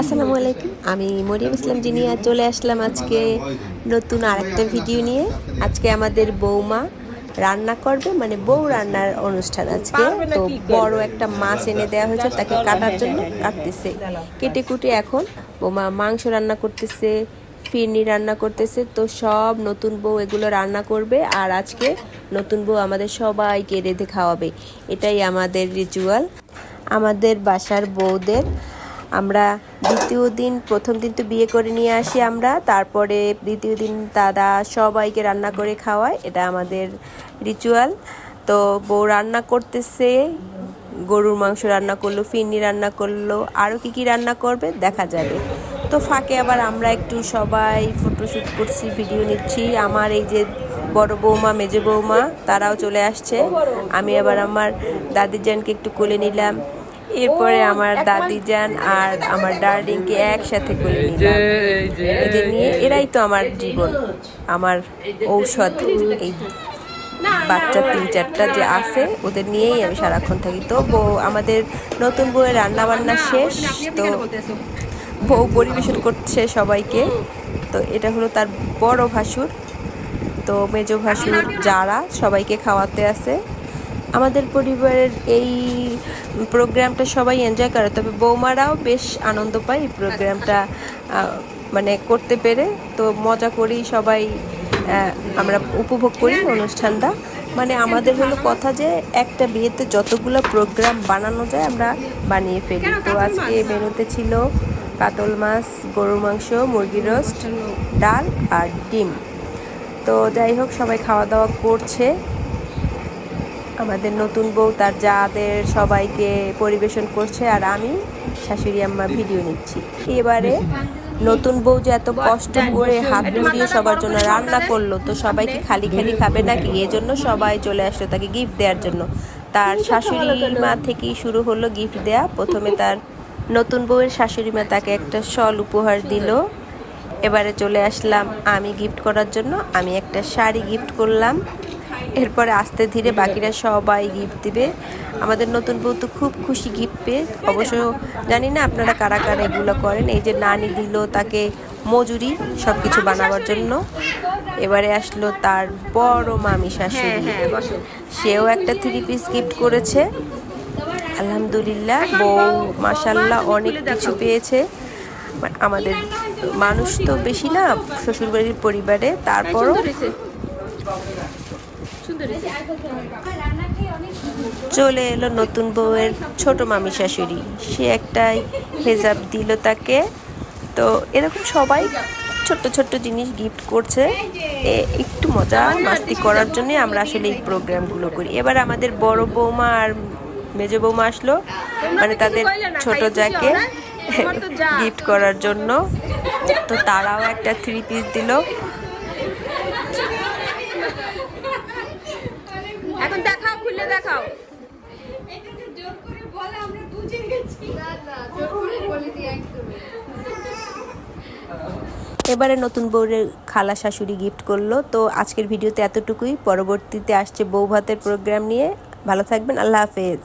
আসসালামু আলাইকুম। আমি মরিয়ম ইসলাম জিনিয়া চলে আসলাম আজকে নতুন আরেকটা ভিডিও নিয়ে। আজকে আমাদের বৌমা রান্না করবে মানে বউ রান্নার অনুষ্ঠান আজকে। তো বড় একটা মাছ এনে দেওয়া হয়েছে তাকে কাটার জন্য কাটতেছে। কেটে কুটে এখন বৌমা মাংস রান্না করতেছে ফিরনি রান্না করতেছে। তো সব নতুন বউ এগুলো রান্না করবে আর আজকে নতুন বউ আমাদের সবাইকে রেঁধে খাওয়াবে। এটাই আমাদের রিচুয়াল আমাদের বাসার বউদের আমরা দ্বিতীয় দিন, প্রথম দিন তো বিয়ে করে নিয়ে আসি আমরা, তারপরে দ্বিতীয় দিন দাদা সবাইকে রান্না করে খাওয়ায়, এটা আমাদের রিচুয়াল তো বউ রান্না করতেছে, গরুর মাংস রান্না করল, ফিরনি রান্না করল আরও কী কী রান্না করবে দেখা যাবে। তো ফাঁকে আবার আমরা একটু সবাই ফটোশ্যুট করছি ভিডিও নিচ্ছি, আমার এই যে বড় বৌমা, মেজো বৌমা, তারাও চলে আসছে। আমি আবার আমার দাদির জানকে একটু কোলে নিলাম। এরপরে আমার দাদি যান আর আমার ডার্লিংকে একসাথে করে নিলাম। এদের নিয়ে এরাই তো আমার জীবন। আমার ঔষধ এই বাচ্চা তিন চারটা যে আছে ওদের নিয়েই আমি সারাক্ষণ থাকি। তো বউ আমাদের নতুন বউয়ের রান্না বান্না শেষ তো বউ পরিবেশন করছে সবাইকে। তো এটা হলো তার বড় ভাসুর। তো মেজো ভাসুর যারা সবাইকে খাওয়াতে আছে। আমাদের পরিবারের এই প্রোগ্রামটা সবাই এনজয় করে, তবে বৌমারাও বেশ আনন্দ পায় এই প্রোগ্রামটা মানে করতে পেরে। তো মজা করি সবাই আমরা উপভোগ করি অনুষ্ঠানটা। মানে আমাদের হলো কথা যে একটা বিয়েতে যতগুলো প্রোগ্রাম বানানো যায় আমরা বানিয়ে ফেলি। তো আজকে মেনুতে ছিল কাতল মাছ, গরুর মাংস, মুরগির রোস্ট, ডাল আর ডিম। তো যাই হোক, সবাই খাওয়া দাওয়া করছে। আমাদের নতুন বউ, তার যাদের সবাইকে পরিবেশন করছে, আর আমি, শাশুড়ি আম্মা ভিডিও নিচ্ছি। এবারে নতুন বউ যে এত কষ্ট করে হাত পুড়িয়ে সবার জন্য রান্না করল, তো সবাইকে খালি খালি খাবে নাকি? এজন্য সবাই চলে আসলো তাকে গিফট দেওয়ার জন্য। তার শাশুড়ি মা থেকেই শুরু হলো গিফট দেয়া। প্রথমে তার নতুন বউয়ের শাশুড়ি মা তাকে একটা শল উপহার দিল। এবারে চলে আসলাম আমি গিফট করার জন্য। আমি একটা শাড়ি গিফট করলাম। এরপরে আস্তে ধীরে বাকিরা সবাই গিফট দিবে। আমাদের নতুন বউ তো খুব খুশি গিফট পেয়ে। অবশ্য জানি না আপনারা কারা কারা এগুলো করেন। এই যে নানি দিল তাকে মজুরি সব কিছু বানাবার জন্য। এবারে আসলো তার বড় মামি শাশুড়ি। সেও একটা থ্রি পিস গিফট করেছে। আলহামদুলিল্লাহ বউ মাসাল্লাহ অনেক কিছু পেয়েছে। আমাদের মানুষ তো বেশি না শ্বশুরবাড়ির পরিবারে। তারপরও চলে এলো নতুন বউয়ের ছোট মামি শাশুড়ি। সে একটাই হেজাব দিল তাকে। তো এরকম সবাই ছোট্ট ছোট্ট জিনিস গিফট করছে। একটু মজা মাস্তি করার জন্য আমরা আসলে এই প্রোগ্রামগুলো করি। এবার আমাদের বড় বৌমা আর মেজো বৌমা আসলো। মানে তাদের ছোট যাকে গিফট করার জন্য। তো তারাও একটা থ্রি পিস দিল এখন দেখাও খুলে দেখাও এবারে নতুন বউরের খালা শাশুড়ি গিফট করল। তো আজকের ভিডিওতে এতটুকুই। পরবর্তীতে আসছে বউ ভাতের প্রোগ্রাম নিয়ে। ভালো থাকবেন। আল্লাহ হাফেজ।